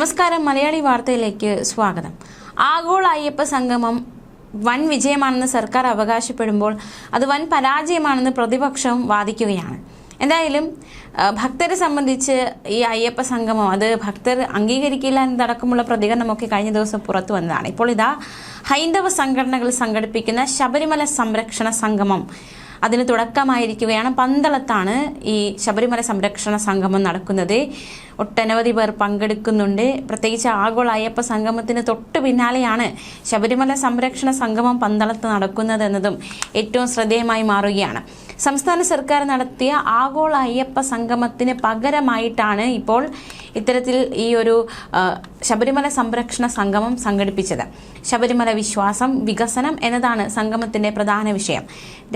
നമസ്കാരം മലയാളി വാർത്തയിലേക്ക് സ്വാഗതം. ആഗോള അയ്യപ്പ സംഗമം വൻ വിജയമാണെന്ന് സർക്കാർ അവകാശപ്പെടുമ്പോൾ അത് വൻ പരാജയമാണെന്ന് പ്രതിപക്ഷം വാദിക്കുകയാണ്. എന്തായാലും ഭക്തരെ സംബന്ധിച്ച് ഈ അയ്യപ്പ സംഗമം അത് ഭക്തർ അംഗീകരിക്കില്ല എന്നതടക്കമുള്ള പ്രതികരണമൊക്കെ കഴിഞ്ഞ ദിവസം പുറത്തു വന്നതാണ്. ഇപ്പോൾ ഇതാ ഹൈന്ദവ സംഘടനകൾ സംഘടിപ്പിക്കുന്ന ശബരിമല സംരക്ഷണ സംഗമം. അതിന് തുടക്കമായിരിക്കുകയാണ്. പന്തളത്താണ് ഈ ശബരിമല സംരക്ഷണ സംഗമം നടക്കുന്നത്. ഒട്ടനവധി പേർ പങ്കെടുക്കുന്നുണ്ട്. പ്രത്യേകിച്ച് ആഗോള അയ്യപ്പ സംഗമത്തിന് തൊട്ട് പിന്നാലെയാണ് ശബരിമല സംരക്ഷണ സംഗമം പന്തളത്ത് നടക്കുന്നത് എന്നതും ഏറ്റവും ശ്രദ്ധേയമായി മാറുകയാണ്. സംസ്ഥാന സർക്കാർ നടത്തിയ ആഗോള അയ്യപ്പ സംഗമത്തിന് പകരമായിട്ടാണ് ഇപ്പോൾ ഇത്തരത്തിൽ ഈ ഒരു ശബരിമല സംരക്ഷണ സംഗമം സംഘടിപ്പിച്ചത്. ശബരിമല വിശ്വാസം വികസനം എന്നതാണ് സംഗമത്തിന്റെ പ്രധാന വിഷയം.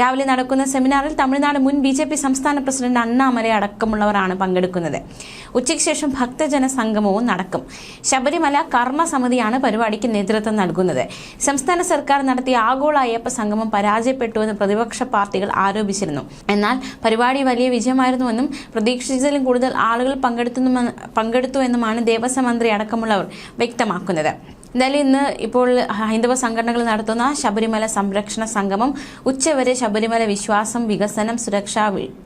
രാവിലെ നടക്കുന്ന സെമിനാറിൽ തമിഴ്നാട് മുൻ ബി ജെ പി സംസ്ഥാന പ്രസിഡന്റ് അണ്ണാമല അടക്കമുള്ളവരാണ് പങ്കെടുക്കുന്നത്. ഉച്ചയ്ക്ക് ശേഷം ഭക്തജന സംഗമവും നടക്കും. ശബരിമല കർമ്മ സമിതിയാണ് പരിപാടിക്ക് നേതൃത്വം നൽകുന്നത്. സംസ്ഥാന സർക്കാർ നടത്തിയ ആഗോള അയ്യപ്പ സംഗമം പരാജയപ്പെട്ടുവെന്ന് പ്രതിപക്ഷ പാർട്ടികൾ ആരോപിച്ചിരുന്നു. എന്നാൽ പരിപാടി വലിയ വിജയമായിരുന്നുവെന്നും പ്രതീക്ഷിച്ചതിലും കൂടുതൽ ആളുകൾ പങ്കെടുത്തു പങ്കെടുത്തു എന്നുമാണ് ദേവസ്വം മന്ത്രി അടക്കമുള്ളവർ വ്യക്തമാക്കുന്നത്. എന്തായാലും ഇന്ന് ഇപ്പോൾ ഹൈന്ദവ സംഘടനകൾ നടത്തുന്ന ശബരിമല സംരക്ഷണ സംഗമം ഉച്ചവരെ ശബരിമല വിശ്വാസം വികസനം സുരക്ഷ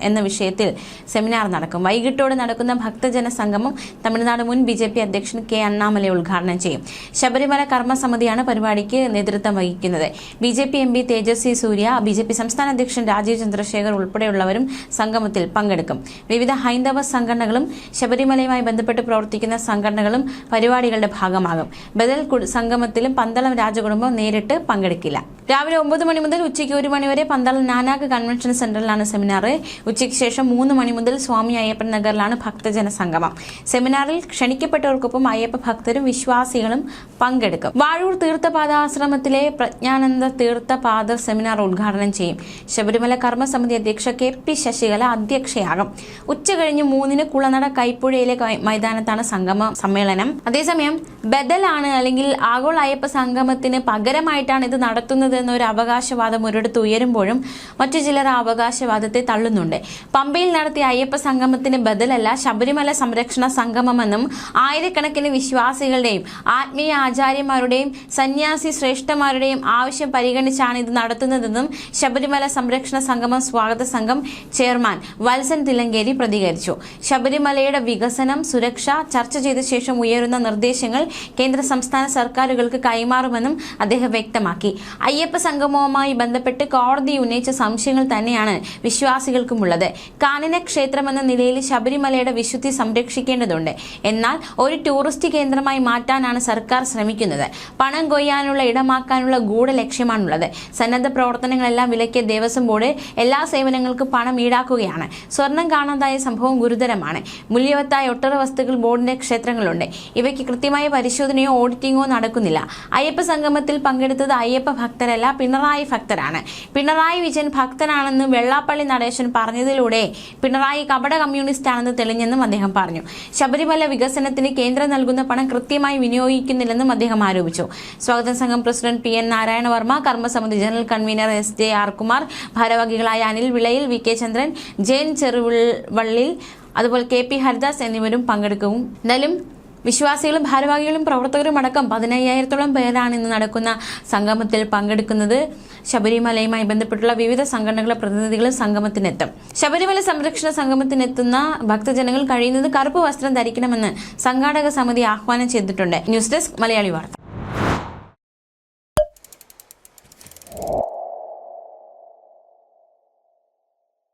എന്ന വിഷയത്തിൽ സെമിനാർ നടക്കും. വൈകിട്ടോടെ നടക്കുന്ന ഭക്തജന സംഗമം തമിഴ്നാട് മുൻ ബി അധ്യക്ഷൻ കെ അണ്ണാമല ഉദ്ഘാടനം ചെയ്യും. ശബരിമല കർമ്മസമിതിയാണ് പരിപാടിക്ക് നേതൃത്വം വഹിക്കുന്നത്. B J P M P Tejasvi Surya B സംസ്ഥാന അധ്യക്ഷൻ രാജീവ് ചന്ദ്രശേഖർ ഉൾപ്പെടെയുള്ളവരും സംഗമത്തിൽ പങ്കെടുക്കും. വിവിധ ഹൈന്ദവ സംഘടനകളും ശബരിമലയുമായി ബന്ധപ്പെട്ട് പ്രവർത്തിക്കുന്ന സംഘടനകളും പരിപാടികളുടെ ഭാഗമാകും. ബദൽ സംഗമത്തിലും പന്തളം രാജകുടുംബം നേരിട്ട് പങ്കെടുക്കില്ല രാവിലെ ഒമ്പത് മണി മുതൽ ഉച്ചയ്ക്ക് ഒരു മണി വരെ പന്തളം നാനാക്ക് കൺവെൻഷൻ സെന്ററിലാണ് സെമിനാർ. ഉച്ചയ്ക്ക് ശേഷം മൂന്ന് മണി മുതൽ സ്വാമി അയ്യപ്പൻ നഗറിലാണ് ഭക്തജന സംഗമം. സെമിനാറിൽ ക്ഷണിക്കപ്പെട്ടവർക്കൊപ്പം അയ്യപ്പ ഭക്തരും വിശ്വാസികളും പങ്കെടുക്കും. വാഴൂർ തീർത്ഥപാദ ആശ്രമത്തിലെ പ്രജ്ഞാനന്ദ തീർത്ഥപാദ സെമിനാർ ഉദ്ഘാടനം ചെയ്യും. ശബരിമല കർമ്മസമിതി അധ്യക്ഷ കെ പി ശശികല അധ്യക്ഷയാകും. ഉച്ച കഴിഞ്ഞ് മൂന്നിന് കുളനട കൈപ്പുഴയിലെ മൈതാനത്താണ് സംഗമ സമ്മേളനം. അതേസമയം ബദലാണ് അല്ലെങ്കിൽ ആഗോള അയ്യപ്പ സംഗമത്തിന് പകരമായിട്ടാണ് ഇത് നടത്തുന്നത് എന്നൊരു അവകാശവാദം ഒരിടത്ത് ഉയരുമ്പോഴും മറ്റു ചിലർ ആ അവകാശവാദത്തെ തള്ളുന്നുണ്ട്. പമ്പയിൽ നടത്തിയ അയ്യപ്പ സംഗമത്തിന് ബദലല്ല ശബരിമല സംരക്ഷണ സംഗമമെന്നും ആയിരക്കണക്കിന് വിശ്വാസികളുടെയും ആത്മീയ ആചാര്യന്മാരുടെയും സന്യാസി ശ്രേഷ്ഠന്മാരുടെയും ആവശ്യം പരിഗണിച്ചാണ് ഇത് നടത്തുന്നതെന്നും ശബരിമല സംരക്ഷണ സംഗമം സ്വാഗത സംഘം ചെയർമാൻ വത്സൻ തിലങ്കേരി പ്രതികരിച്ചു. ശബരിമലയുടെ വികസനം സുരക്ഷ ചർച്ച ചെയ്ത ശേഷം ഉയരുന്ന നിർദ്ദേശങ്ങൾ കേന്ദ്ര സംസ്ഥാന സർക്കാരുകൾക്ക് കൈമാറുമെന്നും അദ്ദേഹം വ്യക്തമാക്കി. അയ്യപ്പ സംഗമവുമായി ബന്ധപ്പെട്ട് കോടതി ഉന്നയിച്ച സംശയങ്ങൾ തന്നെയാണ് വിശ്വാസികൾക്കുമുള്ളത്. കാനന ക്ഷേത്രമെന്ന നിലയിൽ ശബരിമലയുടെ വിശുദ്ധി സംരക്ഷിക്കേണ്ടതുണ്ട്. എന്നാൽ ഒരു ടൂറിസ്റ്റ് കേന്ദ്രമായി മാറ്റാനാണ് സർക്കാർ ശ്രമിക്കുന്നത്. പണം കൊയ്യാനുള്ള ഇടമാക്കാനുള്ള ഗൂഢ ലക്ഷ്യമാണുള്ളത് സന്നദ്ധ പ്രവർത്തനങ്ങളെല്ലാം വിലക്കിയ ദേവസ്വം ബോർഡ് എല്ലാ സേവനങ്ങൾക്കും പണം ഈടാക്കുകയാണ്. സ്വർണം കാണാതായ സംഭവം ഗുരുതരമാണ്. മൂല്യവത്തായ ഒട്ടേറെ വസ്തുക്കൾ ബോർഡിന്റെ ക്ഷേത്രങ്ങളുണ്ട്. ഇവയ്ക്ക് കൃത്യമായ പരിശോധനയോ ഓഡിറ്റിംഗോ നടക്കുന്നില്ല. അയ്യപ്പ സംഗമത്തിൽ പങ്കെടുത്തത് അയ്യപ്പ ഭക്തരല്ല. പിണറായി ഭക്തരാണ്. പിണറായി വിജയൻ ഭക്തനാണെന്ന് വെള്ളാപ്പള്ളി നടേശൻ പറഞ്ഞതിലൂടെ പിണറായി കപട കമ്മ്യൂണിസ്റ്റ് ആണെന്ന് തെളിഞ്ഞെന്നും അദ്ദേഹം പറഞ്ഞു. ശബരിമല വികസനത്തിന് കേന്ദ്രം നൽകുന്ന പണം കൃത്യമായി വിനിയോഗിക്കുന്നില്ലെന്നും അദ്ദേഹം ആരോപിച്ചു. സ്വാഗത സംഘം president P N Narayana Varma കർമ്മസമിതി general convener S J R Kumar ഭാരവാഹികളായ അനിൽ വിളയിൽ വി കെ ചന്ദ്രൻ ജയൻ ചെറുവള്ളിൽ അതുപോലെ കെ പി ഹരിദാസ് എന്നിവരും പങ്കെടുക്കും. എന്തായാലും വിശ്വാസികളും ഭാരവാഹികളും പ്രവർത്തകരും അടക്കം പതിനയ്യായിരത്തോളം പേരാണ് ഇന്ന് നടക്കുന്ന സംഗമത്തിൽ പങ്കെടുക്കുന്നത്. ശബരിമലയുമായി ബന്ധപ്പെട്ടുള്ള വിവിധ സംഘടനകളുടെ പ്രതിനിധികളും സംഗമത്തിനെത്തും. ശബരിമല സംരക്ഷണ സംഗമത്തിനെത്തുന്ന ഭക്തജനങ്ങൾ കഴിയുന്നത് കറുപ്പ് വസ്ത്രം ധരിക്കണമെന്ന് സംഘാടക സമിതി ആഹ്വാനം ചെയ്തിട്ടുണ്ട്. ന്യൂസ് ഡെസ്ക് മലയാളി വാർത്ത.